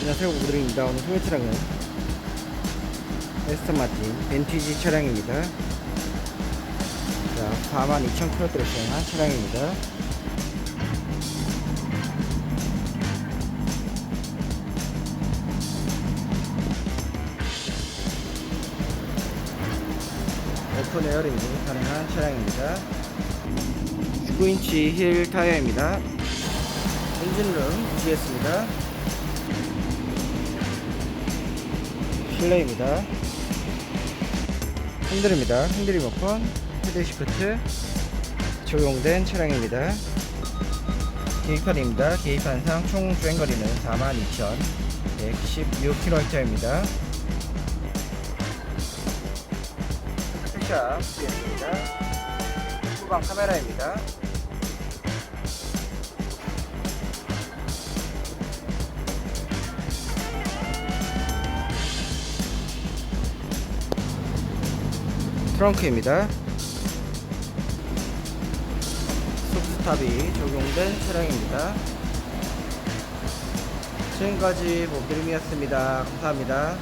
안녕하세요 오드링입니다. 오늘 소개 차량은 에스턴 마틴 벤티지 차량입니다. 자 42,000km를 주행한 차량입니다. 오픈 에어링이 가능한 차량입니다. 19인치 힐 타이어입니다. 엔진룸 GS입니다 실내입니다. 핸들입니다. 핸들 리모컨 헤드 시프트 적용된 차량입니다. 계기판입니다. 계기판상 총 주행거리는 42,116km입니다. 스페셜 BS입니다. 후방 카메라입니다 트렁크입니다. 속스탑이 적용된 차량입니다. 지금까지 모드림이었습니다. 감사합니다.